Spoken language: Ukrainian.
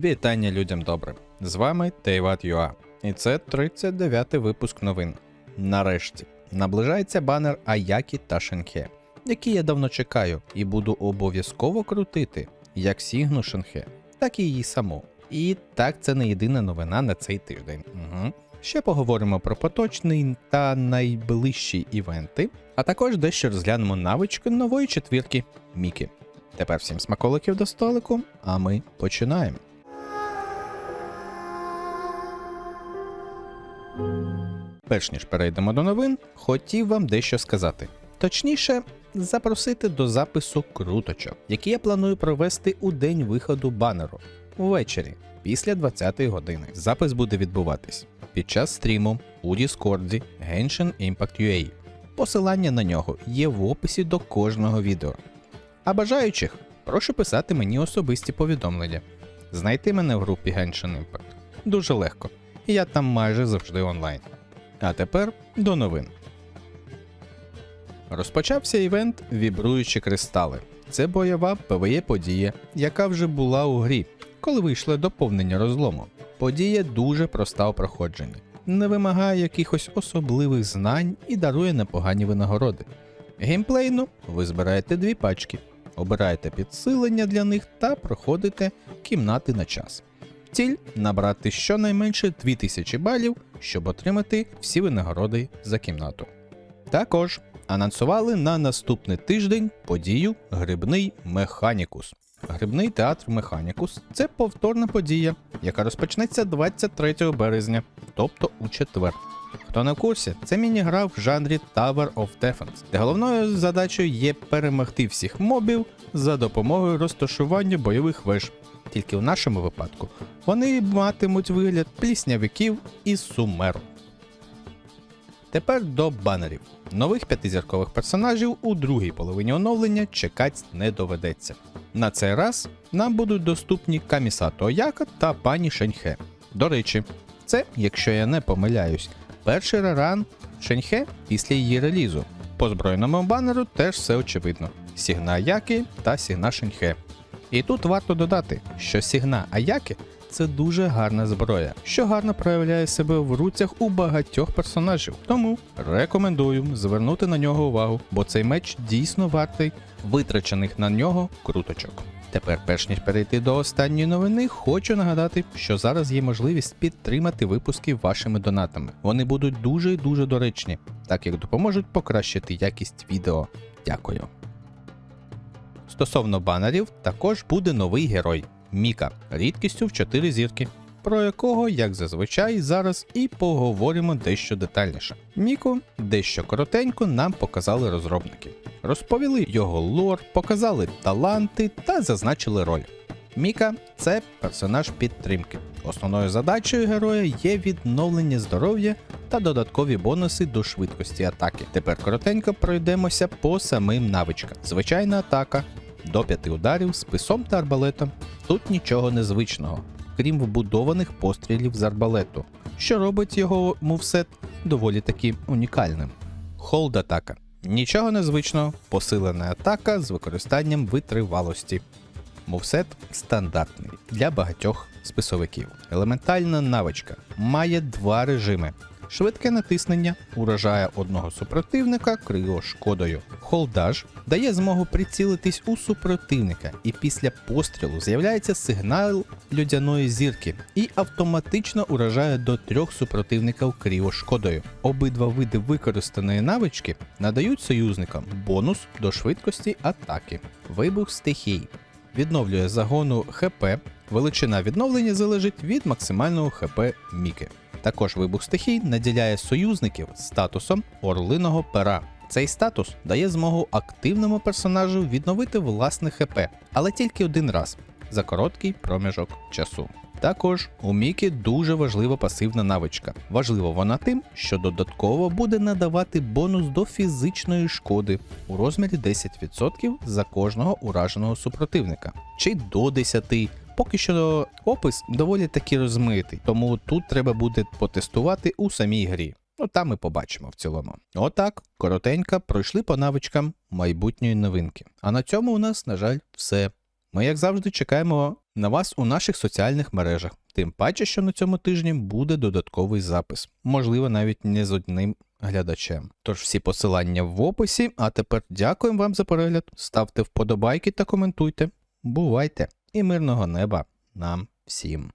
Вітання людям добре. З вами Тейват.ua. І це 39-й випуск новин. Нарешті наближається банер Аякі та Шенхе, який я давно чекаю і буду обов'язково крутити як Сігну Шенхе, так і її саму. І так це не єдина новина на цей тиждень. Угу. Ще поговоримо про поточний та найближчі івенти, а також дещо розглянемо навички нової четвірки Мікі. Тепер всім смаколиків до столику, а ми починаємо. Перш ніж перейдемо до новин, хотів вам дещо сказати. Точніше, запросити до запису круточок, які я планую провести у день виходу банеру ввечері після 20-ї години. Запис буде відбуватись під час стріму у Діскорді Genshin Impact UA. Посилання на нього є в описі до кожного відео. А бажаючих прошу писати мені особисті повідомлення. Знайти мене в групі Genshin Impact дуже легко, і я там майже завжди онлайн. А тепер до новин. Розпочався івент Вібруючі кристали. Це бойова ПВЕ подія, яка вже була у грі, коли вийшло доповнення розлому. Подія дуже проста у проходженні, не вимагає якихось особливих знань і дарує непогані винагороди. Геймплейно ви збираєте дві пачки, обираєте підсилення для них та проходите кімнати на час. Ціль набрати щонайменше 2000 балів, щоб отримати всі винагороди за кімнату. Також анонсували на наступний тиждень подію Грибний Механікус. Грибний театр Механікус це повторна подія, яка розпочнеться 23 березня, тобто у четвер. Хто в курсі, це міні-гра в жанрі Tower of Defense, де головною задачею є перемогти всіх мобів за допомогою розташування бойових веж. Тільки в нашому випадку вони матимуть вигляд пліснявиків із сумеру. Тепер до банерів. Нових п'ятизіркових персонажів у другій половині оновлення чекати не доведеться. На цей раз нам будуть доступні Камісато Ояка та пані Шеньхе. До речі, це, якщо я не помиляюсь, перший реран Шеньхе після її релізу. По збройному банеру теж все очевидно: Сігна Аяки та Сігна Шеньхе. І тут варто додати, що Сігна Аяки це дуже гарна зброя, що гарно проявляє себе в руцях у багатьох персонажів. Тому рекомендую звернути на нього увагу, бо цей меч дійсно вартий витрачених на нього круточок. Тепер, перш ніж перейти до останньої новини, хочу нагадати, що зараз є можливість підтримати випуски вашими донатами. Вони будуть дуже і дуже доречні, так як допоможуть покращити якість відео. Дякую. Стосовно банерів, також буде новий герой Міка, рідкістю в 4 зірки, про якого, як зазвичай, зараз і поговоримо дещо детальніше. Міку дещо коротенько нам показали розробники. Розповіли його лор, показали таланти та зазначили роль. Міка це персонаж підтримки. Основною задачею героя є відновлення здоров'я та додаткові бонуси до швидкості атаки. Тепер коротенько пройдемося по самим навичкам. Звичайна атака до 5 ударів з писом та арбалетом. Тут нічого незвичного, крім вбудованих пострілів з арбалету, що робить його мувсет доволі таки унікальним. Холд атака. Нічого незвичного, посилена атака з використанням витривалості. Мувсет стандартний для багатьох списовиків. Елементальна навичка має два режими. Швидке натиснення уражає одного супротивника криошкодою. Холдаж дає змогу прицілитись у супротивника, і після пострілу з'являється сигнал людяної зірки і автоматично уражає до трьох супротивників кріошкодою. Обидва види використаної навички надають союзникам бонус до швидкості атаки. Вибух стихій відновлює загону ХП. Величина відновлення залежить від максимального ХП Міки. Також вибух стихій наділяє союзників статусом орлиного пера. Цей статус дає змогу активному персонажу відновити власне ХП, але тільки один раз за короткий проміжок часу. Також у Мікі дуже важлива пасивна навичка. Важлива вона тим, що додатково буде надавати бонус до фізичної шкоди у розмірі 10% за кожного ураженого супротивника, чи до 10%. Поки що опис доволі таки розмитий, тому тут треба буде потестувати у самій грі. Ну там ми побачимо в цілому. Отак, коротенько пройшли по навичкам майбутньої новинки. А на цьому у нас, на жаль, все. Ми, як завжди, чекаємо на вас у наших соціальних мережах. Тим паче, що на цьому тижні буде додатковий запис, можливо, навіть не з одним глядачем. Тож всі посилання в описі. А тепер дякуємо вам за перегляд. Ставте вподобайки та коментуйте. Бувайте і мирного неба нам всім.